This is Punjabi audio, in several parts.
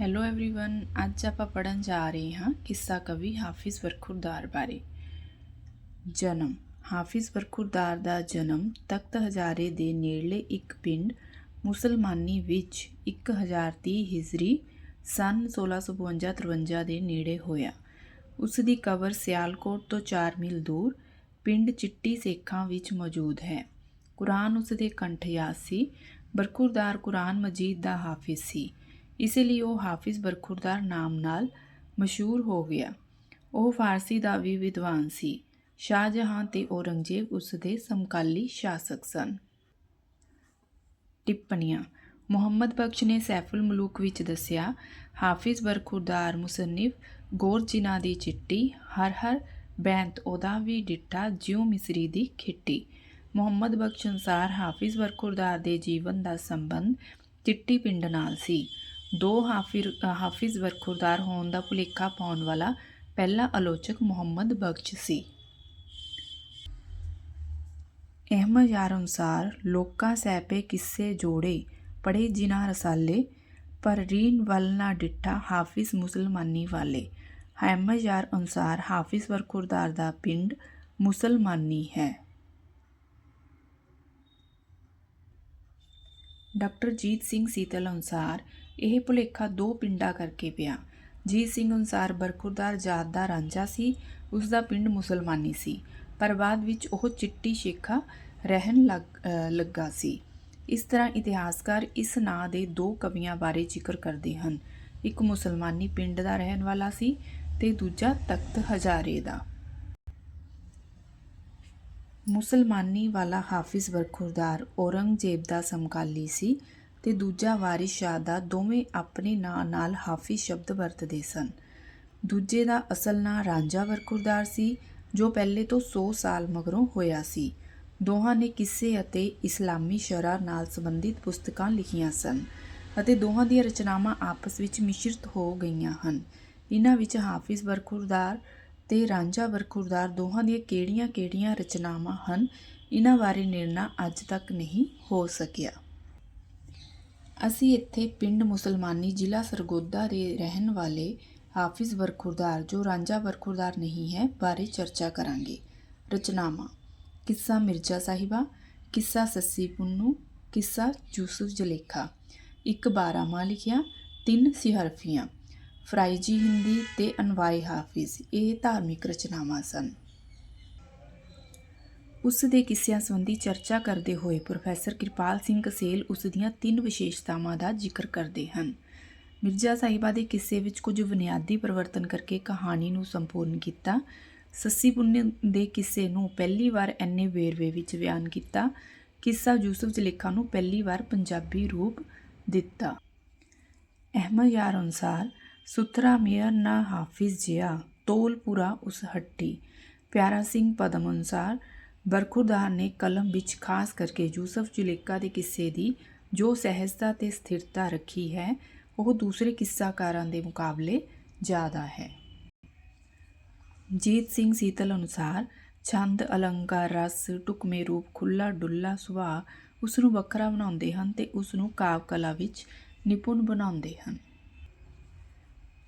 ਹੈਲੋ एवरीवन ਅੱਜ ਆਪਾਂ ਪੜਨ ਜਾ ਰਹੇ ਹਾਂ ਕਿੱਸਾ ਕਵੀ ਹਾਫਿਜ਼ ਬਰਖੁਰਦਾਰ ਬਾਰੇ ਜਨਮ ਹਾਫਿਜ਼ ਬਰਖੁਰਦਾਰ ਦਾ ਜਨਮ ਤਖਤ ਹਜ਼ਾਰੇ ਦੇ ਨੇੜਲੇ ਇੱਕ ਪਿੰਡ ਮੁਸਲਮਾਨੀ ਵਿੱਚ 1030 ਹਿਜਰੀ ਸਨ 1652-53 ਦੇ ਨੇੜੇ ਹੋਇਆ ਉਸ ਦੀ ਕਬਰ ਸਿਆਲਕੋਟ ਤੋਂ 4 ਮੀਲ ਦੂਰ ਪਿੰਡ ਚਿੱਟੀ ਸੇਖਾਂ ਵਿੱਚ ਮੌਜੂਦ ਹੈ ਕੁਰਾਨ ਉਸ ਦੇ ਕੰਠਯਾਸ ਸੀ ਬਰਖੁਰਦਾਰ ਕੁਰਾਨ ਮਜੀਦ ਦਾ ਹਾਫਿਜ਼ ਸੀ ਇਸੇ ਲਈ ਉਹ ਹਾਫਿਜ਼ ਬਰਖੁਰਦਾਰ ਨਾਮ ਨਾਲ ਮਸ਼ਹੂਰ ਹੋ ਗਿਆ। ਉਹ ਫਾਰਸੀ ਦਾ ਵੀ ਵਿਦਵਾਨ ਸੀ। ਸ਼ਾਹਜਹਾਂ ਤੇ ਔਰੰਗਜ਼ੇਬ ਉਸ ਦੇ ਸਮਕਾਲੀ ਸ਼ਾਸਕ ਸਨ। ਟਿੱਪਣੀਆਂ। ਮੁਹੰਮਦ ਬਖਸ਼ ਨੇ ਸੈਫੁਲ ਮਲੂਕ ਵਿੱਚ ਦੱਸਿਆ, ਹਾਫਿਜ਼ ਬਰਖੁਰਦਾਰ ਮੁਸੰਨਿਫ ਗੌਰ ਦੀ ਚਿੱਟੀ, ਹਰ ਹਰ ਬੈਂਤ ਉਹਦਾ ਵੀ ਡਿੱਟਾ ਜਿਉ ਮਿਸਰੀ ਦੀ ਖਿੱਟੀ। ਮੁਹੰਮਦ ਬਖਸ਼ ਅਨਸਾਰ ਹਾਫਿਜ਼ ਬਰਖੁਰਦਾਰ ਦੇ ਜੀਵਨ ਦਾ ਸੰਬੰਧ ਚਿੱਟੀ ਪਿੰਡ ਨਾਲ ਸੀ। ਦੋ ਹਾਫਿਰ, ਹਾਫਿਜ਼ ਵਰਖੁਰਦਾਰ ਹੋਣ ਦਾ ਭੁਲੇਖਾ ਪਾਉਣ ਵਾਲਾ ਪਹਿਲਾ ਆਲੋਚਕ ਮੁਹੰਮਦ ਬਖਸ਼ ਸੀ। ਅਹਿਮਦ ਯਾਰ ਅਨੁਸਾਰ ਲੋਕਾਂ ਸਹਿਪੇ ਕਿੱਸੇ ਜੋੜੇ ਪੜੇ ਜਿਨ੍ਹਾਂ ਰਸਾਲੇ, ਪਰ ਰੀਨ ਵੱਲ ਨਾ ਡਿੱਠਾ ਹਾਫਿਜ਼ ਮੁਸਲਮਾਨੀ ਵਾਲੇ। ਅਹਿਮਦ ਯਾਰ ਅਨੁਸਾਰ ਹਾਫਿਜ਼ ਵਰਖੁਰਦਾਰ ਦਾ ਪਿੰਡ ਮੁਸਲਮਾਨੀ ਹੈ। ਡਾਕਟਰ ਜੀਤ ਸਿੰਘ ਸੀਤਲ ਅਨੁਸਾਰ ਇਹ ਭੁਲੇਖਾ ਦੋ ਪਿੰਡਾਂ ਕਰਕੇ ਪਿਆ। ਜੀਤ ਸਿੰਘ ਅਨੁਸਾਰ ਬਰਖੁਰਦਾਰ ਜਾਤ ਦਾ ਰਾਂਝਾ ਸੀ ਉਸ ਦਾ ਪਿੰਡ ਮੁਸਲਮਾਨੀ ਸੀ, ਪਰ ਬਾਅਦ ਵਿੱਚ ਉਹ ਚਿੱਟੀ ਸ਼ੇਖਾ ਰਹਿਣ ਲੱਗ- ਲੱਗਾ ਸੀ। ਇਸ ਤਰ੍ਹਾਂ ਇਤਿਹਾਸਕਾਰ ਇਸ ਨਾਂ ਦੇ ਦੋ ਕਵੀਆਂ ਬਾਰੇ ਜ਼ਿਕਰ ਕਰਦੇ ਹਨ। ਇੱਕ ਮੁਸਲਮਾਨੀ ਪਿੰਡ ਦਾ ਰਹਿਣ ਵਾਲਾ ਸੀ ਤੇ ਦੂਜਾ ਤਖਤ ਹਜ਼ਾਰੇ ਦਾ। ਮੁਸਲਮਾਨੀ ਵਾਲਾ ਹਾਫਿਜ਼ ਬਰਖੁਰਦਾਰ ਔਰੰਗਜ਼ੇਬ ਦਾ ਸਮਕਾਲੀ ਸੀ ਤੇ ਦੂਜਾ ਵਾਰਿਸ ਸ਼ਾਹ ਦਾ ਦੋਵੇਂ ਆਪਣੇ ਨਾਂ ਨਾਲ ਹਾਫਿਜ਼ ਸ਼ਬਦ ਵਰਤਦੇ ਸਨ। ਦੂਜੇ ਦਾ ਅਸਲ ਨਾਂ ਰਾਂਝਾ ਬਰਖੁਰਦਾਰ ਸੀ, ਜੋ ਪਹਿਲੇ ਤੋਂ 100 ਸਾਲ ਮਗਰੋਂ ਹੋਇਆ ਸੀ। ਦੋਹਾਂ ਨੇ ਕਿੱਸੇ ਅਤੇ ਇਸਲਾਮੀ ਸ਼ਰਅ ਨਾਲ ਸੰਬੰਧਿਤ ਪੁਸਤਕਾਂ ਲਿਖੀਆਂ ਸਨ ਅਤੇ ਦੋਹਾਂ ਦੀਆਂ ਰਚਨਾਵਾਂ ਆਪਸ ਵਿੱਚ ਮਿਸ਼ਰਤ ਹੋ ਗਈਆਂ ਹਨ। ਇਹਨਾਂ ਵਿੱਚ ਹਾਫਿਜ਼ ਬਰਖੁਰਦਾਰ ਤੇ ਰਾਂਝਾ ਵਰਖੁਰਦਾਰ ਦੋਹਾਂ ਦੀਆਂ ਕਿਹੜੀਆਂ-ਕਿਹੜੀਆਂ ਰਚਨਾਵਾਂ ਹਨ, ਇਹਨਾਂ ਬਾਰੇ ਨਿਰਣਾ ਅੱਜ ਤੱਕ ਨਹੀਂ ਹੋ ਸਕਿਆ। ਅਸੀਂ ਇੱਥੇ ਪਿੰਡ ਮੁਸਲਮਾਨੀ ਜ਼ਿਲ੍ਹਾ ਸਰਗੋਦਾ ਦੇ ਰਹਿਣ ਵਾਲੇ ਹਾਫਿਜ਼ ਬਰਖੁਰਦਾਰ ਜੋ ਰਾਂਝਾ ਵਰਖੁਰਦਾਰ ਨਹੀਂ ਹੈ, ਬਾਰੇ ਚਰਚਾ ਕਰਾਂਗੇ। ਰਚਨਾਵਾਂ, ਕਿੱਸਾ ਮਿਰਜ਼ਾ ਸਾਹਿਬਾ, ਕਿੱਸਾ ਸੱਸੀ ਪੁੰਨੂ, ਕਿੱਸਾ ਯੂਸਫ ਜਲੇਖਾ। ਇੱਕ ਬਾਰਾਮਾ ਲਿਖਿਆ, ਤਿੰਨ ਸਿਹਰਫੀਆਂ। ਫਰਾਈਜੀ ਹਿੰਦੀ ਤੇ ਅਨਵਾਏ ਹਾਫਿਜ਼, ਇਹ ਧਾਰਮਿਕ ਰਚਨਾਵਾਂ ਸਨ। ਉਸ ਦੇ ਕਿੱਸਿਆਂ ਸੰਬੰਧੀ ਚਰਚਾ ਕਰਦੇ ਹੋਏ ਪ੍ਰੋਫੈਸਰ ਕਿਰਪਾਲ ਸਿੰਘ ਕਸੇਲ ਉਸ ਦੀਆਂ ਤਿੰਨ ਵਿਸ਼ੇਸ਼ਤਾਵਾਂ ਦਾ ਜ਼ਿਕਰ ਕਰਦੇ ਹਨ। ਮਿਰਜ਼ਾ ਸਾਹਿਬਾ ਦੇ ਕਿੱਸੇ ਵਿੱਚ ਕੁਝ ਬੁਨਿਆਦੀ ਪਰਿਵਰਤਨ ਕਰਕੇ ਕਹਾਣੀ ਨੂੰ ਸੰਪੂਰਨ ਕੀਤਾ। ਸੱਸੀ ਪੁੰਨ ਦੇ ਕਿੱਸੇ ਨੂੰ ਪਹਿਲੀ ਵਾਰ ਐਨੇ ਵੇਰਵੇ ਵਿੱਚ ਬਿਆਨ ਕੀਤਾ। ਕਿੱਸਾ ਯੂਸਫ ਜਲੇਖਾ ਨੂੰ ਪਹਿਲੀ ਵਾਰ ਪੰਜਾਬੀ ਰੂਪ ਦਿੱਤਾ। ਅਹਿਮਦ ਯਾਰ ਅਨਸਾਰ ਸੁਥਰਾ ਮੇਅਰ ਨਾ ਹਾਫਿਜ਼ ਜਿਆ ਤੋਲਪੁਰਾ ਉਸ ਹੱਟੀ। ਪਿਆਰਾ ਸਿੰਘ ਪਦਮ ਅਨੁਸਾਰ ਬਰਖੁਰਦਾਰ ਨੇ ਕਲਮ ਵਿੱਚ ਖਾਸ ਕਰਕੇ ਯੂਸਫ ਜੁਲੇਕਾ ਦੇ ਕਿੱਸੇ ਦੀ ਜੋ ਸਹਿਜਤਾ ਤੇ ਸਥਿਰਤਾ ਰੱਖੀ ਹੈ, ਉਹ ਦੂਸਰੇ ਕਿੱਸਾਕਾਰਾਂ ਦੇ ਮੁਕਾਬਲੇ ਜ਼ਿਆਦਾ ਹੈ। ਜੀਤ ਸਿੰਘ ਸੀਤਲ ਅਨੁਸਾਰ ਛੰਦ, ਅਲੰਕਾਰ, ਰਸ ਟੁਕਮੇ ਰੂਪ ਖੁੱਲਾ ਡੁੱਲਾ ਸੁਭਾਅ ਉਸ ਨੂੰ ਵੱਖਰਾ ਬਣਾਉਂਦੇ ਹਨ ਤੇ ਉਸ ਨੂੰ ਕਾਵ ਕਲਾ ਵਿੱਚ ਨਿਪੁੰਨ ਬਣਾਉਂਦੇ ਹਨ।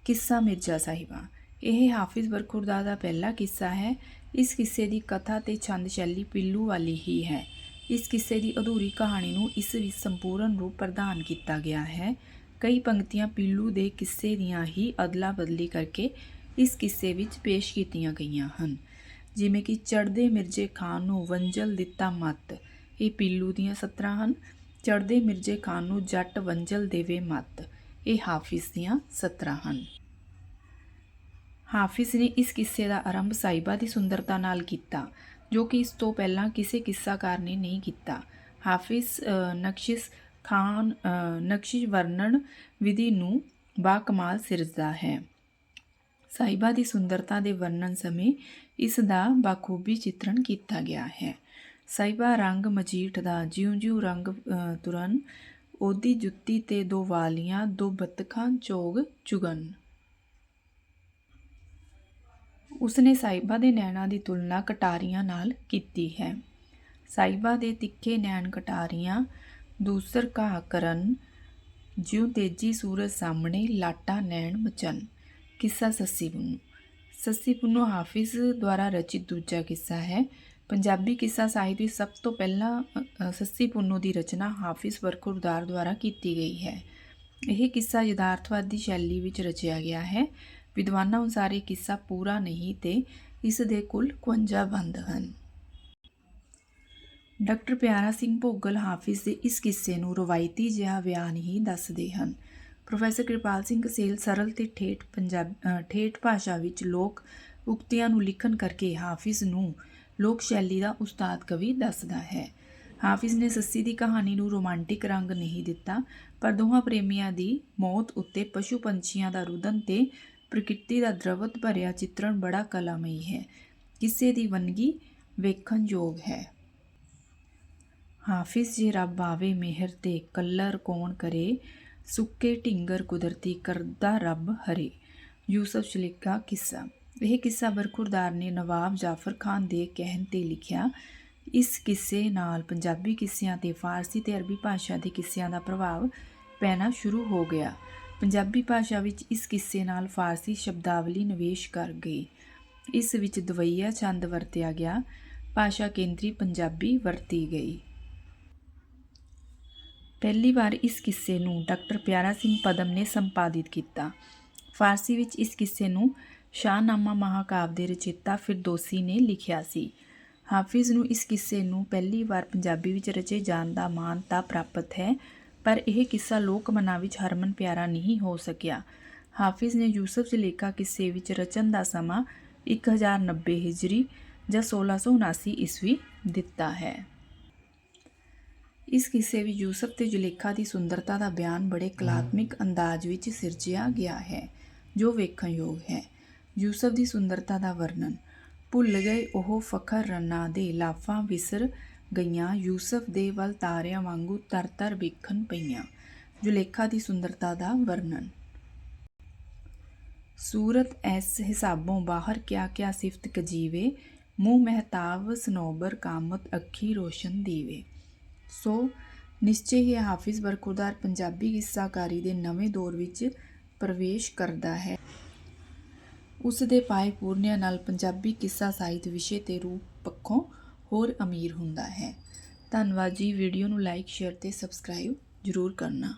ਕਿੱਸਾ ਮਿਰਜ਼ਾ ਸਾਹਿਬਾ। ਇਹ ਹਾਫਿਜ਼ ਬਰਖੁਰਦਾ ਦਾ ਪਹਿਲਾ ਕਿੱਸਾ ਹੈ। ਇਸ ਕਿੱਸੇ ਦੀ ਕਥਾ ਤੇ ਛੰਦ ਸ਼ੈਲੀ ਪਿੱਲੂ ਵਾਲੀ ਹੀ ਹੈ। ਇਸ ਕਿੱਸੇ ਦੀ ਅਧੂਰੀ ਕਹਾਣੀ ਨੂੰ ਇਸ ਵਿੱਚ ਸੰਪੂਰਨ ਰੂਪ ਪ੍ਰਦਾਨ ਕੀਤਾ ਗਿਆ ਹੈ। ਕਈ ਪੰਕਤੀਆਂ ਪਿੱਲੂ ਦੇ ਕਿੱਸੇ ਦੀਆਂ ਹੀ ਅਦਲਾ ਬਦਲੀ ਕਰਕੇ ਇਸ ਕਿੱਸੇ ਵਿੱਚ ਪੇਸ਼ ਕੀਤੀਆਂ ਗਈਆਂ ਹਨ। ਜਿਵੇਂ ਕਿ ਚੜਦੇ ਮਿਰਜ਼ੇ ਖਾਨ ਨੂੰ ਵੰਜਲ ਦਿੱਤਾ ਮੱਤ। ਇਹ ਪਿੱਲੂ ਦੀਆਂ ਸਤਰਾਂ ਹਨ। ਚੜਦੇ ਮਿਰਜ਼ੇ ਖਾਨ ਨੂੰ ਜੱਟ ਵੰਜਲ ਦੇਵੇ ਮੱਤ। ਇਹ ਹਾਫਿਜ਼ ਦੀਆਂ ਸਤਰਾਂ ਹਨ। ਹਾਫਿਜ਼ ਨੇ ਇਸ ਕਿੱਸੇ ਦਾ ਆਰੰਭ ਸਾਈਬਾ ਦੀ ਸੁੰਦਰਤਾ ਨਾਲ ਕੀਤਾ, ਜੋ ਕਿ ਇਸ ਤੋਂ ਪਹਿਲਾਂ ਕਿਸੇ ਕਿੱਸਾਕਾਰ ਨੇ ਨਹੀਂ ਕੀਤਾ। ਹਾਫਿਜ਼ ਨਕਸ਼ਿਸ ਖਾਨ ਨਕਸ਼ਿਸ਼ ਵਰਣਨ ਵਿਧੀ ਨੂੰ ਬਾ ਕਮਾਲ ਸਿਰਜਦਾ ਹੈ। ਸਾਈਬਾ ਦੀ ਸੁੰਦਰਤਾ ਦੇ ਵਰਣਨ ਸਮੇਂ ਇਸ ਦਾ ਬਾਖੂਬੀ ਚਿੱਤਰਣ ਕੀਤਾ ਗਿਆ ਹੈ। ਸਾਈਬਾ ਰੰਗ ਮਜੀਠ ਦਾ ਜਿਉਂ-ਜਿਉਂ ਰੰਗ ਤੁਰਨ ਉਹਦੀ ਜੁੱਤੀ ਤੇ ਦੋ ਵਾਲੀਆਂ, ਦੋ ਬਤਖਾਂ, ਚੋਗ ਚੁਗਨ। ਉਸਨੇ ਸਾਈਬਾ ਦੇ ਨੈਣਾਂ ਦੀ ਤੁਲਨਾ ਕਟਾਰੀਆਂ ਨਾਲ ਕੀਤੀ ਹੈ। ਸਾਈਬਾ ਦੇ ਤਿੱਖੇ ਨੈਣ ਕਟਾਰੀਆਂ, ਦੂਸਰ ਘਾਹ ਕਰਨ, ਜਿਉਂ ਤੇਜੀ ਸੂਰਜ ਸਾਹਮਣੇ ਲਾਟਾ ਨੈਣ ਮਚਨ। ਕਿੱਸਾ ਸੱਸੀ ਪੁੰਨੂ। ਸੱਸੀ ਪੁੰਨੂ ਹਾਫਿਜ਼ ਦੁਆਰਾ ਰਚਿਤ ਦੂਜਾ ਕਿੱਸਾ ਹੈ ਪੰਜਾਬੀ ਕਿੱਸਾ ਸਾਹਿਤ ਵਿੱਚ ਸਭ ਤੋਂ ਪਹਿਲਾਂ ਸੱਸੀ ਪੁੰਨੂ ਦੀ ਰਚਨਾ ਹਾਫਿਜ਼ ਬਰਖੁਰਦਾਰ ਦੁਆਰਾ ਕੀਤੀ ਗਈ ਹੈ। ਇਹ ਕਿੱਸਾ ਯਥਾਰਥਵਾਦੀ ਸ਼ੈਲੀ ਵਿੱਚ ਰਚਿਆ ਗਿਆ ਹੈ। ਵਿਦਵਾਨਾਂ ਅਨੁਸਾਰ ਇਹ ਕਿੱਸਾ ਪੂਰਾ ਨਹੀਂ ਤੇ ਇਸ ਦੇ ਕੁੱਲ 51 ਬੰਦ ਹਨ। ਡਾਕਟਰ ਪਿਆਰਾ ਸਿੰਘ ਭੋਗਲ ਹਾਫਿਜ਼ ਦੇ ਇਸ ਕਿੱਸੇ ਨੂੰ ਰਵਾਇਤੀ ਜਿਹਾ ਬਿਆਨ ਹੀ ਦੱਸਦੇ ਹਨ। ਪ੍ਰੋਫੈਸਰ ਕਿਰਪਾਲ ਸਿੰਘ ਕਸੇਲ ਸਰਲ ਤੇ ਠੇਠ ਪੰਜਾਬ ਠੇਠ ਭਾਸ਼ਾ ਵਿੱਚ ਲੋਕ ਉਕਤੀਆਂ ਨੂੰ ਲਿਖਣ ਕਰਕੇ ਹਾਫਿਜ਼ ਨੂੰ ਲੋਕ ਸ਼ੈਲੀ ਦਾ ਉਸਤਾਦ ਕਵੀ ਦੱਸਦਾ ਹੈ। ਹਾਫਿਜ਼ ਨੇ ਸੱਸੀ ਦੀ ਕਹਾਣੀ ਨੂੰ ਰੋਮਾਂਟਿਕ ਰੰਗ ਨਹੀਂ ਦਿੱਤਾ, ਪਰ ਦੋਹਾਂ ਪ੍ਰੇਮੀਆਂ ਦੀ ਮੌਤ ਉੱਤੇ ਪਸ਼ੂ ਪੰਛੀਆਂ ਦਾ ਰੁਦਨ ਤੇ ਪ੍ਰਕਿਰਤੀ ਦਾ ਦਰਵਤ ਭਰਿਆ ਚਿੱਤਰਣ ਬੜਾ ਕਲਾਮਈ ਹੈ। ਕਿਸੇ ਦੀ ਵੰਨਗੀ ਵੇਖਣ ਯੋਗ ਹੈ। ਹਾਫਿਜ਼ ਜੀ ਰੱਬ ਆਵੇ ਮਿਹਰ ਤੇ ਕੱਲਰ ਕੌਣ ਕਰੇ, ਸੁੱਕੇ ਢਿੰਗਰ ਕੁਦਰਤੀ ਕਰਦਾ ਰੱਬ ਹਰੇ। ਯੂਸਫ ਸ਼ਲੀਕਾ ਕਿੱਸਾ ਇਹ ਕਿੱਸਾ ਬਰਖੁਰਦਾਰ ਨੇ ਨਵਾਬ ਜਾਫਰ ਖਾਨ ਦੇ ਕਹਿਣ ਤੇ ਲਿਖਿਆ, ਇਸ ਕਿੱਸੇ ਨਾਲ ਪੰਜਾਬੀ ਕਿੱਸਿਆਂ ਤੇ ਫਾਰਸੀ ਤੇ ਅਰਬੀ ਭਾਸ਼ਾ ਦੇ ਕਿੱਸਿਆਂ ਦਾ ਪ੍ਰਭਾਵ ਪੈਣਾ ਸ਼ੁਰੂ ਹੋ ਗਿਆ। ਪੰਜਾਬੀ ਭਾਸ਼ਾ ਵਿੱਚ ਇਸ ਕਿੱਸੇ ਨਾਲ ਫਾਰਸੀ ਸ਼ਬਦਾਵਲੀ ਨਿਵੇਸ਼ ਕਰ ਗਈ ਇਸ ਵਿੱਚ ਦਵਈਆ ਛੰਦ ਵਰਤਿਆ ਗਿਆ। ਭਾਸ਼ਾ ਕੇਂਦਰੀ ਪੰਜਾਬੀ ਵਰਤੀ ਗਈ। ਪਹਿਲੀ ਵਾਰ ਇਸ ਕਿੱਸੇ ਨੂੰ ਡਾਕਟਰ ਪਿਆਰਾ ਸਿੰਘ ਪਦਮ ਨੇ ਸੰਪਾਦਿਤ ਕੀਤਾ। ਫਾਰਸੀ ਵਿੱਚ ਇਸ ਕਿੱਸੇ ਨੂੰ ਸ਼ਾਹਨਾਮਾ ਮਹਾਕਾਵ ਦੇ ਰਚੇਤਾ ਫਿਰਦੌਸੀ ਨੇ ਲਿਖਿਆ ਸੀ। ਹਾਫਿਜ਼ ਨੂੰ ਇਸ ਕਿੱਸੇ ਨੂੰ ਪਹਿਲੀ ਵਾਰ ਪੰਜਾਬੀ ਵਿੱਚ ਰਚੇ ਜਾਣ ਦਾ ਮਾਣ ਤਾਂ ਪ੍ਰਾਪਤ ਹੈ, ਪਰ ਇਹ ਕਿੱਸਾ ਲੋਕ ਮਨਾਂ ਵਿੱਚ ਹਰਮਨ ਪਿਆਰਾ ਨਹੀਂ ਹੋ ਸਕਿਆ। ਹਾਫਿਜ਼ ਨੇ ਯੂਸਫ ਜ਼ਲੇਖਾ ਕਿੱਸੇ ਵਿੱਚ ਰਚਨ ਦਾ ਸਮਾਂ 1090 ਹਿਜਰੀ ਜਾਂ 1679 ਈਸਵੀ ਦਿੱਤਾ ਹੈ। ਇਸ ਕਿੱਸੇ ਵਿੱਚ ਯੂਸਫ ਤੇ ਜ਼ੁਲੇਖਾ ਦੀ ਸੁੰਦਰਤਾ ਦਾ ਬਿਆਨ ਬੜੇ ਕਲਾਤਮਿਕ ਅੰਦਾਜ਼ ਵਿੱਚ ਸਿਰਜਿਆ ਗਿਆ ਹੈ, ਜੋ ਵੇਖਣਯੋਗ ਹੈ। ਯੂਸਫ ਦੀ ਸੁੰਦਰਤਾ ਦਾ ਵਰਣਨ। ਭੁੱਲ ਗਏ ਉਹ ਫਖਰ ਰੰਨਾ ਦੇ ਲਾਫਾਂ ਵਿਸਰ ਗਈਆਂ। ਯੂਸਫ ਦੇ ਵੱਲ ਤਾਰਿਆਂ ਵਾਂਗੂ ਤਰ-ਤਰ ਵੇਖਣ ਪਈਆਂ। ਜ਼ੁਲੇਖਾ ਦੀ ਸੁੰਦਰਤਾ ਦਾ ਵਰਣਨ। ਸੂਰਤ ਐਸ ਹਿਸਾਬੋਂ ਬਾਹਰ ਕਿਆ ਕਿਆ ਸਿਫਤ ਕਜੀਵੇ। ਮੂੰਹ ਮਹਿਤਾਬ ਸਨੋਬਰ ਕਾਮਤ ਅੱਖੀ ਰੋਸ਼ਨ ਦੀਵੇ। ਸੋ ਨਿਸ਼ਚੈ ਹੀ ਹਾਫਿਜ਼ ਬਰਕੁਰਦਾਰ ਪੰਜਾਬੀ ਕਿੱਸਾਕਾਰੀ ਦੇ ਨਵੇਂ ਦੌਰ ਵਿੱਚ ਪ੍ਰਵੇਸ਼ ਕਰਦਾ ਹੈ। ਉਸ ਦੇ ਪਾਏ ਪੂਰਨਿਆਂ ਨਾਲ ਪੰਜਾਬੀ ਕਿੱਸਾ ਸਾਹਿਤ ਵਿਸ਼ੇ ਤੇ ਰੂਪ ਪੱਖੋਂ ਹੋਰ ਅਮੀਰ ਹੁੰਦਾ ਹੈ। ਧੰਨਵਾਦ ਜੀ। ਵੀਡੀਓ ਨੂੰ ਲਾਈਕ, ਸ਼ੇਅਰ ਤੇ ਸਬਸਕ੍ਰਾਈਬ ਜ਼ਰੂਰ ਕਰਨਾ।